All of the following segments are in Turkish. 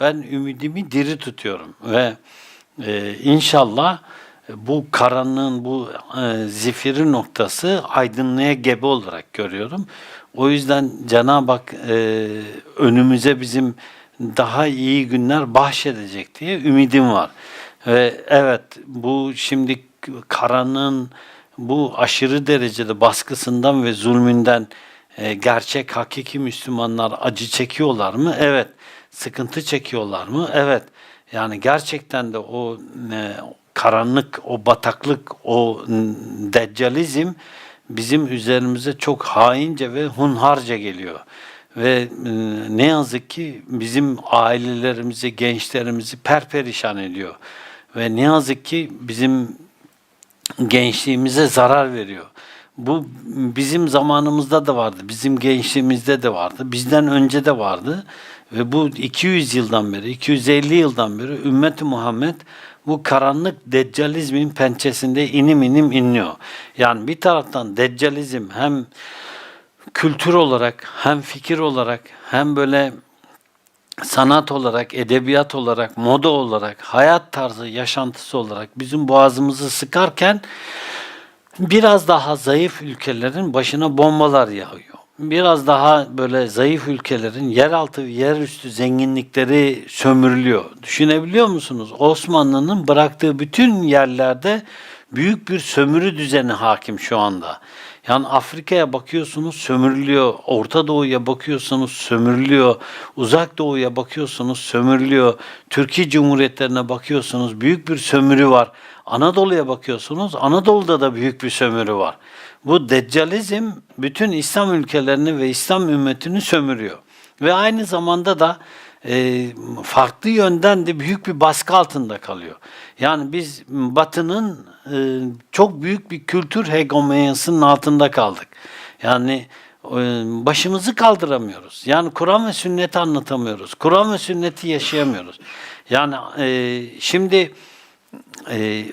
ben ümidimi diri tutuyorum ve e, inşallah bu karanlığın bu e, zifiri noktası aydınlığa gebe olarak görüyorum. O yüzden Cenab-ı Hak e, önümüze bizim daha iyi günler bahşedecek diye ümidim var. Ve evet bu şimdi karanlığın bu aşırı derecede baskısından ve zulmünden e, gerçek hakiki Müslümanlar acı çekiyorlar mı? Evet. Sıkıntı çekiyorlar mı? Evet. Yani gerçekten de o e, karanlık, o bataklık, o deccalizm bizim üzerimize çok haince ve hunharca geliyor. Ve e, ne yazık ki bizim ailelerimizi, gençlerimizi perperişan ediyor. Ve ne yazık ki bizim gençliğimize zarar veriyor. Bu bizim zamanımızda da vardı, bizim gençliğimizde de vardı, bizden önce de vardı ve bu 200 yıldan beri, 250 yıldan beri ümmeti Muhammed bu karanlık deccalizmin pençesinde inim inim inliyor. Yani bir taraftan deccalizm hem kültür olarak hem fikir olarak hem böyle sanat olarak, edebiyat olarak, moda olarak, hayat tarzı, yaşantısı olarak bizim boğazımızı sıkarken biraz daha zayıf ülkelerin başına bombalar yağıyor. Biraz daha böyle zayıf ülkelerin yeraltı ve yerüstü zenginlikleri sömürülüyor. Düşünebiliyor musunuz? Osmanlı'nın bıraktığı bütün yerlerde büyük bir sömürü düzeni hakim şu anda. Yani Afrika'ya bakıyorsunuz sömürülüyor, Orta Doğu'ya bakıyorsunuz sömürülüyor, Uzak Doğu'ya bakıyorsunuz sömürülüyor, Türkiye Cumhuriyetlerine bakıyorsunuz büyük bir sömürü var. Anadolu'ya bakıyorsunuz Anadolu'da da büyük bir sömürü var. Bu deccalizm bütün İslam ülkelerini ve İslam ümmetini sömürüyor. Ve aynı zamanda da e, farklı yönden de büyük bir baskı altında kalıyor. Yani biz Batı'nın e, çok büyük bir kültür hegemonyasının altında kaldık. Yani e, başımızı kaldıramıyoruz. Yani Kur'an ve sünneti anlatamıyoruz. Kur'an ve sünneti yaşayamıyoruz. Yani e, şimdi e,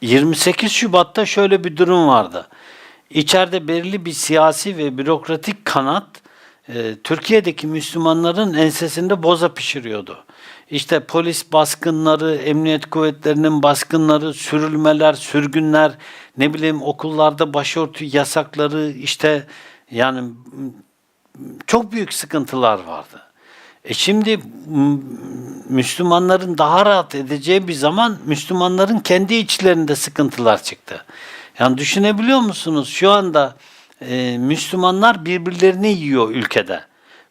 28 Şubat'ta şöyle bir durum vardı. İçeride belirli bir siyasi ve bürokratik kanat e, Türkiye'deki Müslümanların ensesinde boza pişiriyordu. İşte polis baskınları, emniyet kuvvetlerinin baskınları, sürülmeler, sürgünler, ne bileyim okullarda başörtü yasakları, işte yani çok büyük sıkıntılar vardı. E şimdi Müslümanların daha rahat edeceği bir zaman Müslümanların kendi içlerinde sıkıntılar çıktı. Yani düşünebiliyor musunuz? Şu anda e, Müslümanlar birbirlerini yiyor ülkede.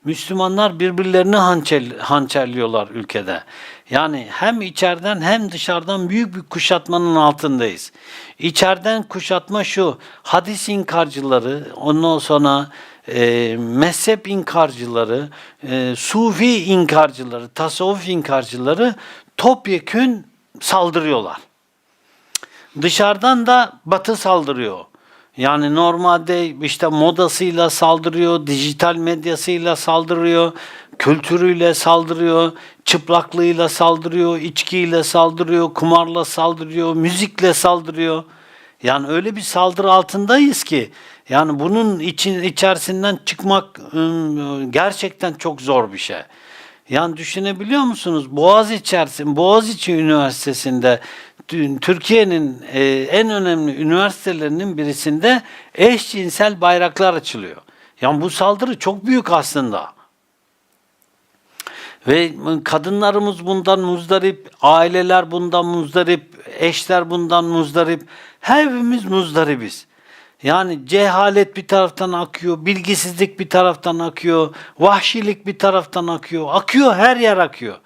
Müslümanlar birbirlerini hançer, hançerliyorlar ülkede. Yani hem içeriden hem dışarıdan büyük bir kuşatmanın altındayız. İçeriden kuşatma şu, hadis inkarcıları, ondan sonra e, mezhep inkarcıları, e, sufi inkarcıları, tasavvuf inkarcıları topyekün saldırıyorlar. Dışarıdan da Batı saldırıyor. Yani normalde işte modasıyla saldırıyor, dijital medyasıyla saldırıyor, kültürüyle saldırıyor, çıplaklığıyla saldırıyor, içkiyle saldırıyor, kumarla saldırıyor, müzikle saldırıyor. Yani öyle bir saldırı altındayız ki yani bunun için içerisinden çıkmak ım, gerçekten çok zor bir şey. Yani düşünebiliyor musunuz? Boğaz içerisinde, Boğaziçi Üniversitesi'nde Türkiye'nin e, en önemli üniversitelerinin birisinde eşcinsel bayraklar açılıyor. Yani bu saldırı çok büyük aslında. Ve kadınlarımız bundan muzdarip, aileler bundan muzdarip, eşler bundan muzdarip. Hepimiz muzdaribiz. Yani cehalet bir taraftan akıyor, bilgisizlik bir taraftan akıyor, vahşilik bir taraftan akıyor. Akıyor, her yer akıyor.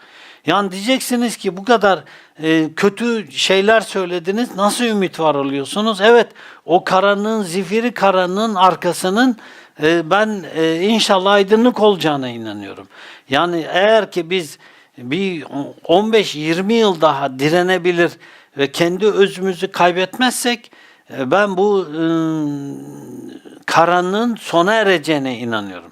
Yani diyeceksiniz ki bu kadar e, kötü şeyler söylediniz, nasıl ümit var oluyorsunuz? Evet, o karanlığın, zifiri karanlığın arkasının e, ben e, inşallah aydınlık olacağına inanıyorum. Yani eğer ki biz bir 15-20 yıl daha direnebilir ve kendi özümüzü kaybetmezsek e, ben bu ıı, karanlığın sona ereceğine inanıyorum.